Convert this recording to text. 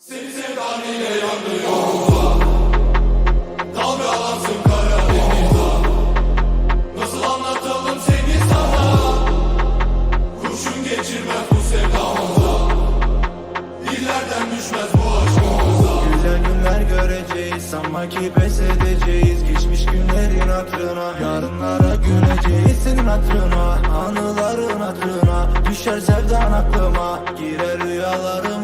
Seni sevdan ile yandı yolda Dalgalansın Karadeniz'de Nasıl anlatalım seni sana? Kurşun geçirmez bu sevdamıza Dillerden düşmez bu aşkımıza Güzel günler göreceğiz Sanma ki pes edeceğiz. Geçmiş günlerin hatırına Yarınlara güleceğiz senin hatırına. Anıların hatırına Düşer sevdan aklıma. Girer rüyalarıma